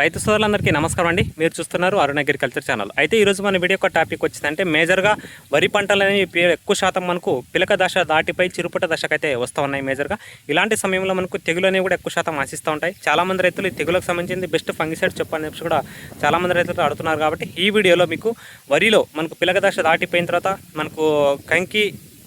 రైతు సోదరులందరికీ నమస్కారం అండి. మీరు చూస్తున్నారు అరుణ అగ్రికల్చర్ ఛానల్. అయితే ఈరోజు మన వీడియో యొక్క టాపిక్ వచ్చిందంటే మేజర్గా వరి పంటలు అనేవి ఎక్కువ శాతం మనకు పిలక దశ దాటిపై చిరుపుట దశకైతే వస్తూ ఉన్నాయి మేజర్గా. ఇలాంటి సమయంలో మనకు తెగులు అనేవి కూడా ఎక్కువ శాతం ఆశిస్తూ ఉంటాయి. చాలామంది రైతులు ఈ తెగులకు సంబంధించింది బెస్ట్ ఫంగిసైడ్ చెప్పని చెప్పి కూడా చాలామంది రైతులు అడుగుతున్నారు కాబట్టి ఈ వీడియోలో మీకు వరిలో మనకు పిలక దశ దాటిపోయిన తర్వాత మనకు కంకి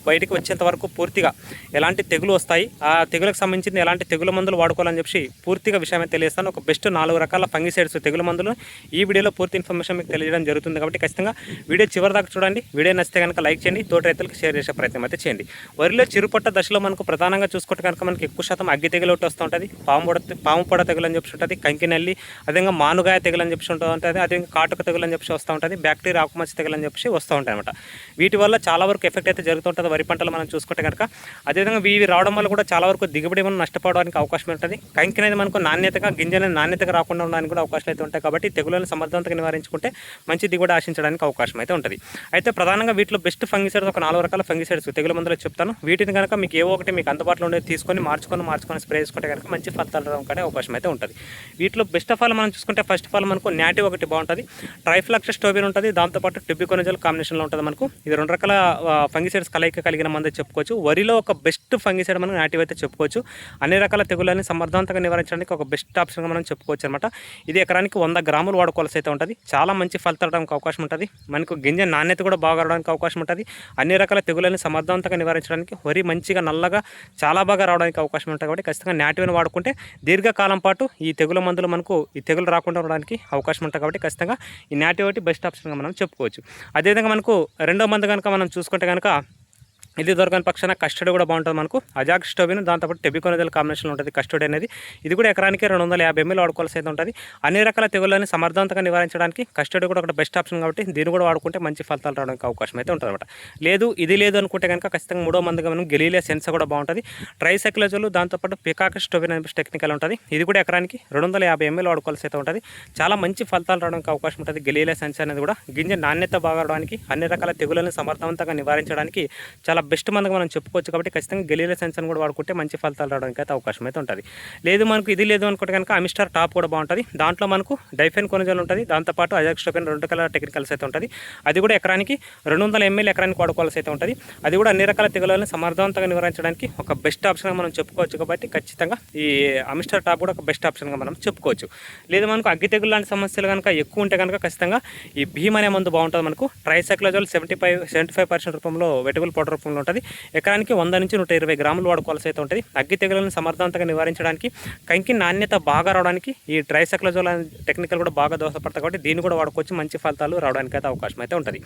బయటికి వచ్చేంత వరకు పూర్తిగా ఎలాంటి తెగులు వస్తాయి ఆ తెగులకు సంబంధించిన ఎలాంటి తెగుల మందులు వాడుకోవాలని చెప్పి పూర్తిగా విషయమే తెలియస్తాను ఒక బెస్ట్ నాలుగు రకాల ఫంగిసైడ్స్ తెగుల మందులు ఈ వీడియోలో పూర్తి ఇన్ఫర్మేషన్ మీకు తెలియడం జరుగుతుంది కాబట్టి ఖచ్చితంగా వీడియో చివరి దాకా చూడండి. వీడియో నచ్చితే కనుక లైక్ చేయండి. తోటి రైతులకు షేర్ చేసే ప్రయత్నం అయితే చేయండి. వరిలో చిరుపట్ట దశలో మనకు ప్రధానంగా చూసుకుంటే కనుక మనకి ఎక్కువ శాతం అగ్గి తెగులు ఒకటి వస్తూ ఉంటుంది. పాము పొడ పాము పొడ తెగులు అని చెప్పి ఉంటుంది. కంకినల్లి అదేవిధంగా మానుగాయ తెగులు అని చెప్పి ఉంటుంది ఉంటుంది అదేవిధంగా కాటుక తెగులు అని చెప్పి వస్తూ ఉంటుంది. బ్యాక్టీరియా ఆకుమచ్చ తెగులు అని చెప్పి వస్తూ ఉంటాయి అనమాట వీటి వల్ల చాలా వరకు ఎఫెక్ట్ అయితే జరుగుతుంటుంది వరి పంటలు మనం చూసుకుంటే కనుక అదేవిధంగా ఇవి రావడం వల్ల కూడా చాలా వరకు దిగుబడి మనం నష్టపోవడానికి అవకాశం ఉంటుంది. కంకి అనేది మనకు నాణ్యతగా గింజలను నాణ్యతగా రాకుండా ఉండడానికి కూడా అవకాశాలు అయితే ఉంటాయి కాబట్టి తెగులను సమర్థవంతంగా నివారించుకుంటే మంచి దిగుబడి ఆశించడానికి అవకాశం అయితే ఉంటుంది. అయితే ప్రధానంగా వీటిలో బెస్ట్ ఫంగిసైడ్స్ ఒక నాలుగు రకాల ఫంగిసైడ్స్ తెగుల మందులు చెప్తాను. వీటిని కనుక మీకు ఏవో ఒకటి మీకు అందుబాటులో ఉండేది తీసుకొని మార్చుకొని మార్చుకొని స్ప్రే చేసుకుంటే కనుక మంచి ఫలితాలు రావడానికి అవకాశం అయితే ఉంటుంది. వీటిలో బెస్ట్ ఆఫ్ ఆల్ మనం చూసుకుంటే ఫస్ట్ ఆఫ్ ఆల్ మనకు నాటి ఒకటి బాగుంటుంది. ట్రైఫ్లాక్స్ స్టోబిన్ ఉంటుంది దాంతోపాటు టిబ్బికొనజల్ కాంబినేషన్లో ఉంటుంది మనకు. ఇది రెండు రకాల ఫంగిసైడ్స్ కలయిక కలిగిన మందు చెప్పుకోవచ్చు. వరిలో ఒక బెస్ట్ ఫంగిసైడ్ మనం నాటివ్ అయితే చెప్పుకోవచ్చు. అన్ని రకాల తెగులని సమర్థవంతంగా నివారించడానికి ఒక బెస్ట్ ఆప్షన్గా మనం చెప్పుకోవచ్చు అనమాట ఇది ఎకరానికి వంద గ్రాములు వాడుకోవాల్సి అయితే ఉంటుంది. చాలా మంచి ఫలితడానికి అవకాశం ఉంటుంది. మనకు గింజ నాణ్యత కూడా బాగా రావడానికి అవకాశం ఉంటుంది. అన్ని రకాల తెగులని సమర్థవంతంగా నివారించడానికి వరి మంచిగా నల్లగా చాలా బాగా రావడానికి అవకాశం ఉంటుంది కాబట్టి ఖచ్చితంగా నాటివని వాడుకుంటే దీర్ఘకాలం పాటు ఈ తెగుల మందులు మనకు ఈ తెగులు రాకుండా ఉండడానికి అవకాశం ఉంటుంది కాబట్టి ఖచ్చితంగా ఈ నాటివ్ ఒకటి బెస్ట్ ఆప్షన్గా మనం చెప్పుకోవచ్చు. అదేవిధంగా మనకు రెండో మందు కనుక మనం చూసుకుంటే కనుక ఇది దొరకని పక్షాన కస్టడీ కూడా బాగుంటుంది మనకు. అజాక్ స్టోబిన్ దాంతోపాటు టెబికోనజల్ కాంబినేషన్ ఉంటుంది కస్టడీ అనేది. ఇది కూడా ఎకరానికి రెండు వందల యాభై ఎంఎల్ వాడుకోవాల్సి అయితే ఉంటుంది. అన్ని రకాల తెగుళ్ళని సమర్థవంతంగా నివారించడానికి కస్టడీ కూడా ఒక బెస్ట్ ఆప్షన్ కాబట్టి దీన్ని కూడా వాడుకుంటే మంచి ఫలితాలు రావడానికి అవకాశం అయితే ఉంటుంది అనమాట లేదు ఇది లేదు అనుకుంటే కనుక ఖచ్చితంగా మూడో మందిగా మనం గెలీలియా సెన్స్ కూడా బాగుంటుంది. ట్రైసైక్లోజోలు దాంతోపాటు పికాక్ స్టోబిన్ అనే టెక్నికల్ ఉంటుంది. ఇది కూడా ఎకరానికి రెండు వందల యాభై ఎంఎల్ వాడుకోవాల్సి అయితే ఉంటుంది. చాలా మంచి ఫలితాలు రావడానికి అవకాశం ఉంటుంది గెలీలియా సెన్స్ అనేది కూడా. గింజ నాణ్యత బాగా రావడానికి అన్ని రకాల తెగుళ్ళని సమర్థవంతంగా నివారించడానికి చాలా బెస్ట్ మనకు మనం చెప్పుకోవచ్చు కాబట్టి ఖచ్చితంగా గెలీలియా సెన్స్ కూడా వాడుకుంటే మంచి ఫలితాలు రావడానికి అయితే అవకాశం అయితే ఉంటుంది. లేదు మనకు ఇది లేదు అనుకుంటే కనుక అమిస్టార్ టాప్ కూడా బాగుంటుంది. దాంట్లో మనకు డైఫెన్ కొనజల్ ఉంటుంది. దాంతోపాటు అజాక్ స్టోపెన్ రెండు రకాల టెక్నికల్స్ అయితే ఉంటుంది. అది కూడా ఎకరానికి రెండు వందల ఎంఎల్ ఎకరానికి వాడుకోవాల్సి అయితే ఉంటుంది. అది కూడా అన్ని రకాల తెగులను సమర్థవంతంగా నివారించడానికి ఒక బెస్ట్ ఆప్షన్గా మనం చెప్పుకోవచ్చు కాబట్టి ఖచ్చితంగా ఈ అమిస్టర్ టాప్ కూడా ఒక బెస్ట్ ఆప్షన్గా మనం చెప్పుకోవచ్చు. లేదు మనకు అగ్గి తెగులు లాంటి సమస్యలు కనుక ఎక్కువ ఉంటే కనుక ఖచ్చితంగా ఈ భీమ్ అనే మందు బాగుంటుంది మనకు. Tricyclazole seventy five seventy five percent రూపంలో వెటబుల్ పౌడర్ రూపంలో ఉంటుంది. ఎకరానికి వంద నుంచి నూట ఇరవై గ్రాములు వాడుకోవాల్సి అయితే ఉంటుంది. అగ్గి తెగులను సమర్థవంతంగా నివారించడానికి కంకి నాణ్యత బాగా రావడానికి ఈ ట్రైసైక్లోజోల్ టెక్నికల్ కూడా బాగా దోహదపడతాయి కాబట్టి దీన్ని కూడా వాడుకోవచ్చు. మంచి ఫలితాలు రావడానికి అయితే అవకాశం అయితే ఉంటుంది.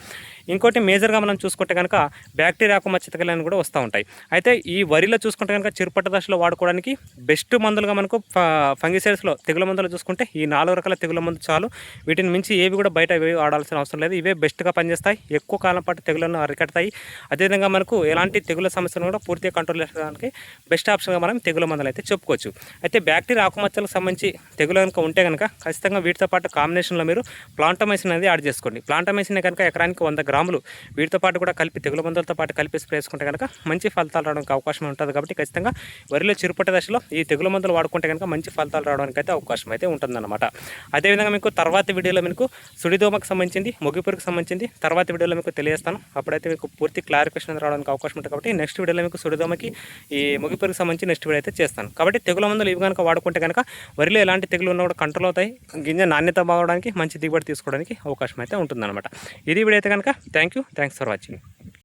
ఇంకోటి మేజర్గా మనం చూసుకుంటే కనుక బ్యాక్టీరియా మచ్చతకలని కూడా వస్తూ ఉంటాయి. అయితే ఈ వరిలో చూసుకుంటే కనుక చిరుపట్ట దశలో వాడుకోవడానికి బెస్ట్ మందులుగా మనకు ఫంగిసైడ్స్లో తెగుల మందులు చూసుకుంటే ఈ నాలుగు రకాల తెగుల మందు చాలు. వీటిని మించి ఏవి కూడా బయట వాడాల్సిన అవసరం లేదు. ఇవే బెస్ట్గా పనిచేస్తాయి. ఎక్కువ కాలం పాటు తెగులను అరికడతాయి. అదేవిధంగా మనకు ఎలాంటి తెగుల సమస్యలు కూడా పూర్తిగా కంట్రోల్ చేయడానికి బెస్ట్ ఆప్షన్గా మనం తెగుల మందులు అయితే చెప్పుకోవచ్చు. అయితే బ్యాక్టీరియా ఆకుమచ్చలకు సంబంధించి తెగులు కనుక ఉంటే కనుక ఖచ్చితంగా వీటితో పాటు కాంబినేషన్లో మీరు ప్లాంటమైసిన్ అనేది యాడ్ చేసుకోండి. ప్లాంటమైసిన్ కనుక ఎకరానికి వంద గ్రాములు వీటితో పాటు కూడా కలిపి తెగుల మందులతో పాటు కలిపి స్ప్రే చేసుకుంటే కనుక మంచి ఫలితాలు రావడానికి అవకాశం ఉంటుంది కాబట్టి ఖచ్చితంగా వరిలో చిరుపట్ట దశలో ఈ తెగుల మందులు వాడుకుంటే కనుక మంచి ఫలితాలు రావడానికి అయితే అవకాశం అయితే ఉంటుందన్నమాట. అదేవిధంగా మీకు తర్వాత వీడియోలో మీకు సుడిదోమకు సంబంధించింది ముగిపురికి సంబంధించింది తర్వాత వీడియోలో మీకు తెలియజేస్తాను. అప్పుడైతే మీకు పూర్తి క్లారిఫికేషన్ రావడం రావడానికి అవకాశం ఉంటుంది కాబట్టి నెక్స్ట్ వీడియోలో మీకు సుడిదోమకి ఈ ముగిపెరుగు సంబంధించి నెక్స్ట్ వీడియో అయితే చేస్తాను. కాబట్టి తెగుల మందులు ఇవి కనుక వాడుకుంటే కనుక వరిలో ఎలాంటి తెగులు ఉన్నా కూడా కంట్రోల్ అవుతాయి. గింజ నాణ్యత బాగడానికి మంచి దిగుబడి తీసుకోవడానికి అవకాశం అయితే ఉంటుందన్నమాట. ఇది వీడియో అయితే కనుక thank you thanks for watching